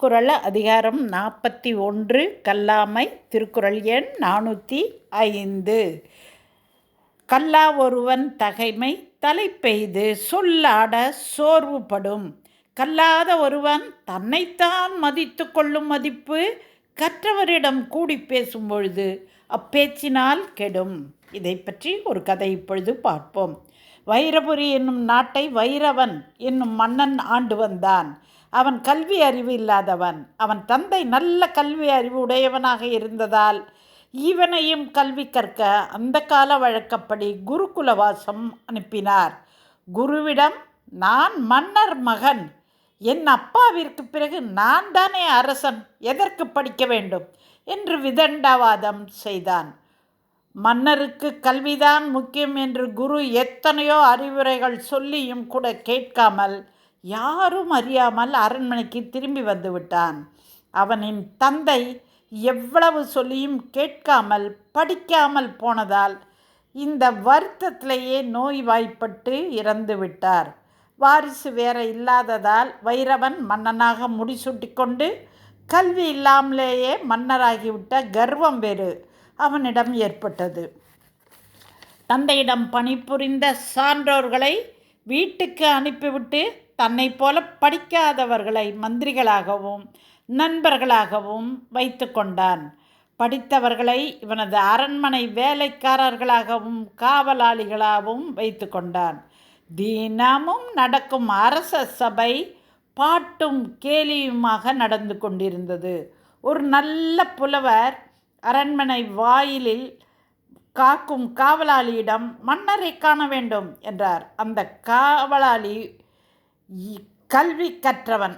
திருக்குறள் அதிகாரம் நாற்பத்தி ஒன்று கல்லாமை திருக்குறள் எண் நானூற்றி ஐந்து. கல்லா ஒருவன் தகைமை தலை பெய்து சொல்லாட சோர்வுபடும். கல்லாத ஒருவன் தன்னைத்தான் மதித்து கொள்ளும் மதிப்பு கற்றவரிடம் கூடி பேசும் பொழுது அப்பேச்சினால் கெடும். இதை பற்றி ஒரு கதை இப்பொழுது பார்ப்போம். வைரபுரி என்னும் நாட்டை வைரவன் என்னும் மன்னன் ஆண்டு வந்தான். அவன் கல்வி அறிவு இல்லாதவன். அவன் தந்தை நல்ல கல்வி அறிவு உடையவனாக இருந்ததால் ஈவனையும் கல்வி கற்க அந்த கால வழக்கப்படி குருகுலவாசம் அனுப்பினார். குருவிடம் நான் மன்னர் மகன். என் அப்பாவிற்கு பிறகு நான் தானே அரசன். எதற்கு படிக்க வேண்டும்? என்று விதண்டாவாதம் செய்தான். மன்னருக்கு கல்விதான் முக்கியம் என்று குரு எத்தனையோ அறிவுரைகள் சொல்லியும் கூட கேட்காமல் யாரும் அறியாமல் அரண்மனைக்கு திரும்பி வந்துவிட்டான் அவனின் தந்தை எவ்வளவு சொல்லியும் கேட்காமல் படிக்காமல் போனதால் இந்த வருத்தத்திலேயே நோய்வாய்ப்பட்டு இறந்து விட்டார். வாரிசு வேற இல்லாததால் வைரவன் மன்னனாக முடிசூட்டி கொண்டு கல்வி இல்லாமலேயே மன்னராகிவிட்ட கர்வம் வேறு அவனிடம் ஏற்பட்டது. தந்தையிடம் பணிபுரிந்த சான்றோர்களை வீட்டுக்கு அனுப்பிவிட்டு தன்னை போல படிக்காதவர்களை மந்திரிகளாகவும் நண்பர்களாகவும் வைத்து கொண்டான். படித்தவர்களை இவனது அரண்மனை வேலைக்காரர்களாகவும் காவலாளிகளாகவும் வைத்து கொண்டான். தினமும் நடக்கும் அரச சபை பாட்டும் கேலியுமாக நடந்து கொண்டிருந்தது. ஒரு நல்ல புலவர் அரண்மனை வாயிலில் காக்கும் காவலாளியிடம் மன்னரை காண வேண்டும் என்றார். அந்த காவலாளி கல்வி கற்றவன்.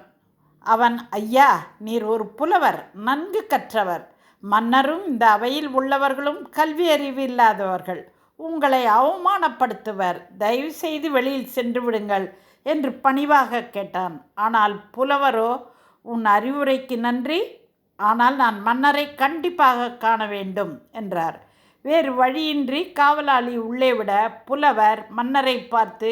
அவன் ஐயா நீர் ஒரு புலவர் நன்கு கற்றவர். மன்னரும் இந்த அவையில் உள்ளவர்களும் கல்வி அறிவு இல்லாதவர்கள். உங்களை அவமானப்படுத்துவர். தயவு செய்து வெளியில் சென்று விடுங்கள் என்று பணிவாக கேட்டான். ஆனால் புலவரோ உன் அறிவுரைக்கு நன்றி. ஆனால் நான் மன்னரை கண்டிப்பாக காண வேண்டும் என்றார். வேறு வழியின்றி காவலாளி உள்ளே விட புலவர் மன்னரை பார்த்து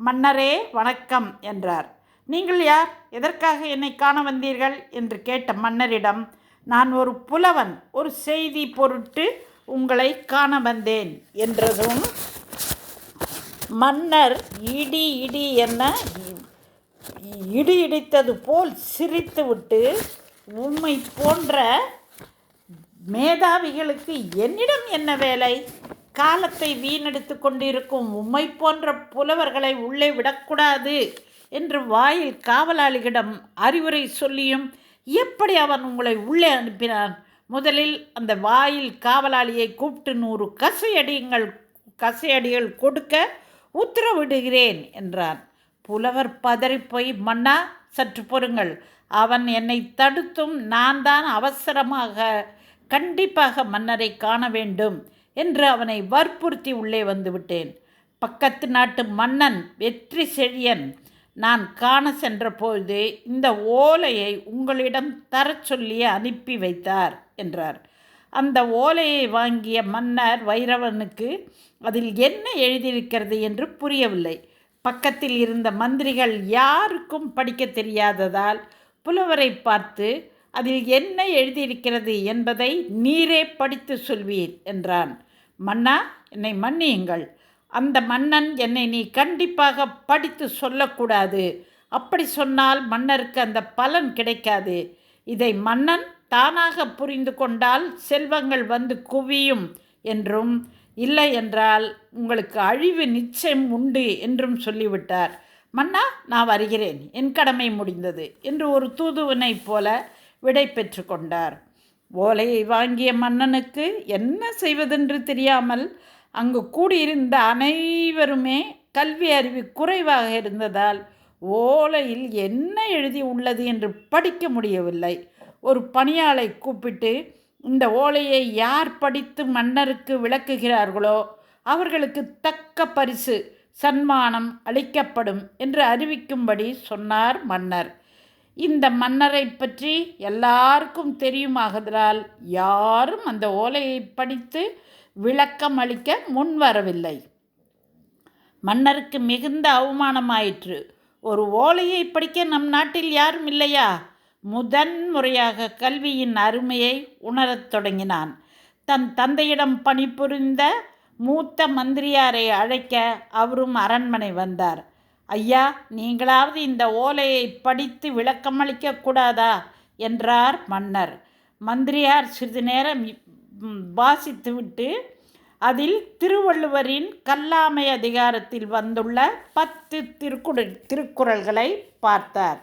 மன்னரே வணக்கம் என்றார். நீங்கள் யார்? எதற்காக என்னை காண வந்தீர்கள்? என்று கேட்ட மன்னரிடம் நான் ஒரு புலவன் ஒரு செய்தி பொருட்டு உங்களை காண வந்தேன் என்றதும் மன்னர் இடி இடி என்ன இடி இடித்தது போல் சிரித்துவிட்டு உம்மை போன்ற மேதாவிகளுக்கு என்னிடம் என்ன வேலை? காலத்தை வீணடித்து கொண்டிருக்கும் உம்மை போன்ற புலவர்களை உள்ளே விடக்கூடாது என்று வாயில் காவலாளிகளிடம் அறிவுரை சொல்லியும் எப்படி அவன் உங்களை உள்ளே அனுப்பினான்? முதலில் அந்த வாயில் காவலாளியை கூப்பிட்டு நூறு கசையடியுங்கள் கசையடிகள் கொடுக்க உத்தரவிடுகிறேன் என்றான். புலவர் பதறிப்போய் மன்னா சற்று பொறுங்கள். அவன் என்னை தடுத்தும் நான் தான் அவசரமாக கண்டிப்பாக மன்னரை காண வேண்டும். என்று அவனை வற்புறுத்தி உள்ளே வந்துவிட்டேன் பக்கத்து நாட்டு மன்னன் வெற்றி செழியன் நான் காண சென்றபோது இந்த ஓலையை உங்களிடம் தரச் சொல்லி அனுப்பி வைத்தார் என்றார். அந்த ஓலையை வாங்கிய மன்னர் வைரவனுக்கு அதில் என்ன எழுதியிருக்கிறது என்று புரியவில்லை. பக்கத்தில் இருந்த மந்திரிகள் யாருக்கும் படிக்க தெரியாததால் புலவரை பார்த்து அதில் என்ன எழுதியிருக்கிறது என்பதை நீரே படித்து சொல்வீர் என்றான். மன்னா என்னை மன்னியுங்கள். அந்த மன்னன் என்னை நீ கண்டிப்பாக படித்து சொல்லக்கூடாது. அப்படி சொன்னால் மன்னருக்கு அந்த பலன் கிடைக்காது. இதை மன்னன் தானாக புரிந்து கொண்டால் செல்வங்கள் வந்து குவியும் என்றும் இல்லை என்றால் உங்களுக்கு அழிவு நிச்சயம் உண்டு என்றும் சொல்லிவிட்டார். மன்னா நான் வருகிறேன். என் கடமை முடிந்தது என்று ஒரு தூதுவனைப் போல விடை பெற்று கொண்டார். ஓலையை வாங்கிய மன்னனுக்கு என்ன செய்வதென்று தெரியாமல் அங்கு கூடியிருந்த அனைவருமே கல்வி அறிவு குறைவாக இருந்ததால் ஓலையில் என்ன எழுதி உள்ளது என்று படிக்க முடியவில்லை. ஒரு பணியாளை கூப்பிட்டு இந்த ஓலையை யார் படித்து மன்னருக்கு விளக்குகிறார்களோ அவர்களுக்கு தக்க பரிசு சன்மானம் அளிக்கப்படும் என்று அறிவிக்கும்படி சொன்னார் மன்னர். இந்த மன்னரை பற்றி எல்லாருக்கும் தெரியுமாகதால் யாரும் அந்த ஓலையை படித்து விளக்கம் அளிக்க முன்வரவில்லை. மன்னருக்கு மிகுந்த அவமானமாயிற்று. ஒரு ஓலையை படிக்க நம் நாட்டில் யாரும் இல்லையா? முதன் முறையாக கல்வியின் அருமையை உணரத் தொடங்கினான். தன் தந்தையிடம் பணிபுரிந்த மூத்த மந்திரியாரை அழைக்க அவரும் அரண்மனை வந்தார். ஐயா நீங்களாவது இந்த ஓலையை படித்து விளக்கமளிக்க கூடாதா? என்றார் மன்னர். மந்திரியார் சிறிது நேரம் வாசித்துவிட்டு அதில் திருவள்ளுவரின் கல்லாமை அதிகாரத்தில் வந்துள்ள பத்து திருக்குறள் திருக்குறள்களை பார்த்தார்.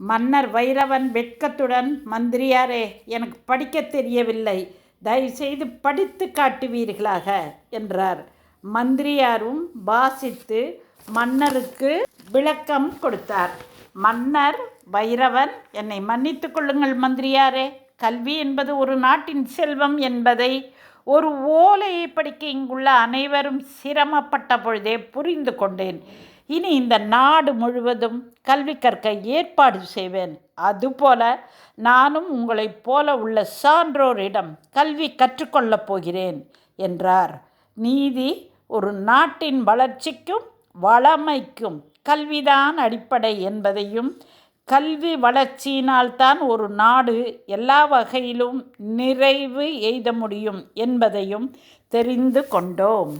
மன்னர் வைரவன் வெட்கத்துடன் மந்திரியாரே எனக்கு படிக்க தெரியவில்லை. தயவுசெய்து படித்து காட்டுவீர்களாக? என்றார். மந்திரியாரும் வாசித்து மன்னருக்கு விளக்கம் கொடுத்தார். மன்னர் வைரவன் என்னை மன்னித்து கொள்ளுங்கள் மந்திரியாரே. கல்வி என்பது ஒரு நாட்டின் செல்வம் என்பதை ஒரு ஓலையை படிக்க இங்குள்ள அனைவரும் சிரமப்பட்ட பொழுதே புரிந்து கொண்டேன். இனி இந்த நாடு முழுவதும் கல்வி கற்க ஏற்பாடு செய்வேன். அதுபோல நானும் உங்களைப் போல உள்ள சான்றோரிடம் கல்வி கற்றுக்கொள்ளப் போகிறேன் என்றார். நீதி ஒரு நாட்டின் வளர்ச்சிக்கும் வளமைக்கும் கல்விதான் அடிப்படை என்பதையும் கல்வி வளர்ச்சியினால்தான் ஒரு நாடு எல்லா வகையிலும் நிறைவு எய்த முடியும் என்பதையும் தெரிந்து கொண்டோம்.